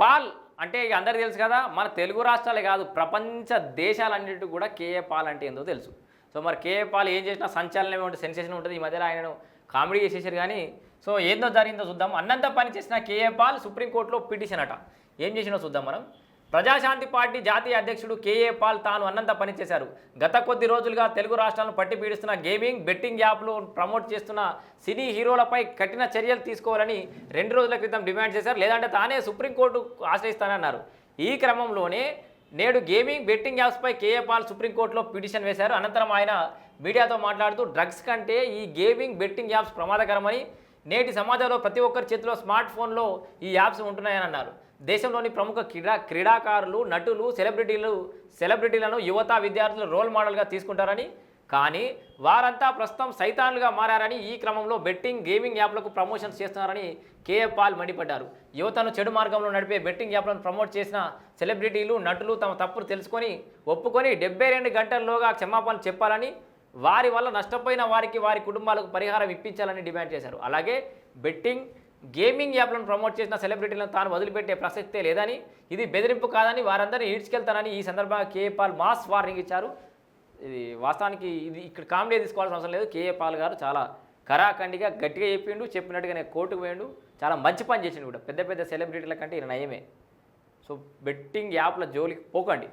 Paul అంటే ఇక అందరికీ తెలుసు కదా మన తెలుగు రాష్ట్రాలే కాదు ప్రపంచ దేశాలన్నిటి కూడా కేఏ పాల్ అంటే ఏందో తెలుసు. సో మరి కేఏ పాల్ ఏం చేసినా సంచలనమే ఉంటుంది సెన్సేషన్ ఉంటుంది. ఈ మధ్యలో ఆయనను కామెడీ చేసేసారు కానీ సో ఏందో జరిగిందో చూద్దాం. అన్నంత పని చేసిన కేఏ పాల్ సుప్రీంకోర్టులో పిటిషన్ అట. ఏం చేసినో చూద్దాం మనం. ప్రజాశాంతి పార్టీ జాతీయ అధ్యక్షుడు కేఏ పాల్ తాను అన్నంత పనిచేశారు గత కొద్ది రోజులుగా తెలుగు రాష్ట్రాలను పట్టి పీడిస్తున్న గేమింగ్ బెట్టింగ్ యాప్లు ప్రమోట్ చేస్తున్న సినీ హీరోలపై కఠిన చర్యలు తీసుకోవాలని రెండు రోజుల క్రితం డిమాండ్ చేశారు. లేదంటే తానే సుప్రీంకోర్టు ఆశ్రయిస్తానన్నారు. ఈ క్రమంలోనే నేడు గేమింగ్ బెట్టింగ్ యాప్స్పై కేఏ పాల్ సుప్రీంకోర్టులో పిటిషన్ వేశారు. అనంతరం ఆయన మీడియాతో మాట్లాడుతూ డ్రగ్స్ కంటే ఈ గేమింగ్ బెట్టింగ్ యాప్స్ ప్రమాదకరమని నేటి సమాజంలో ప్రతి ఒక్కరి చేతిలో స్మార్ట్ ఫోన్లో ఈ యాప్స్ ఉంటున్నాయని అన్నారు. దేశంలోని ప్రముఖ క్రీడా క్రీడాకారులు నటులు సెలబ్రిటీలు సెలబ్రిటీలను యువత విద్యార్థులు రోల్ మోడల్గా తీసుకుంటారని కానీ వారంతా ప్రస్తుతం సైతాన్లుగా మారారని ఈ క్రమంలో బెట్టింగ్ గేమింగ్ యాప్లకు ప్రమోషన్స్ చేస్తున్నారని కేఏ పాల్ మండిపడ్డారు. యువతను చెడు మార్గంలో నడిపే బెట్టింగ్ యాప్లను ప్రమోట్ చేసిన సెలబ్రిటీలు నటులు తమ తప్పులు తెలుసుకొని ఒప్పుకొని డెబ్బై రెండు గంటల్లోగా క్షమాపణలు చెప్పాలని వారి వల్ల నష్టపోయిన వారికి వారి కుటుంబాలకు పరిహారం ఇప్పించాలని డిమాండ్ చేశారు. అలాగే బెట్టింగ్ గేమింగ్ యాప్లను ప్రమోట్ చేసిన సెలబ్రిటీలను తాను వదిలిపెట్టే ప్రసక్తే లేదని ఇది బెదిరింపు కాదని వారందరినీ ఈడ్చుకెళ్తానని ఈ సందర్భంగా కేఏ పాల్ మాస్ వార్నింగ్ ఇచ్చారు. ఇది వాస్తవానికి ఇది ఇక్కడ కామెడీ తీసుకోవాల్సిన అవసరం లేదు. కేఏ పాల్ గారు చాలా కరాఖండిగా గట్టిగా చెప్పిండు చెప్పినట్టుగానే కోర్టుకు పోయిండు. చాలా మంచి పని చేసిండు కూడా. పెద్ద పెద్ద సెలబ్రిటీల కంటే ఈయన నయమే. సో బెట్టింగ్ యాప్ల జోలికి పోకండి.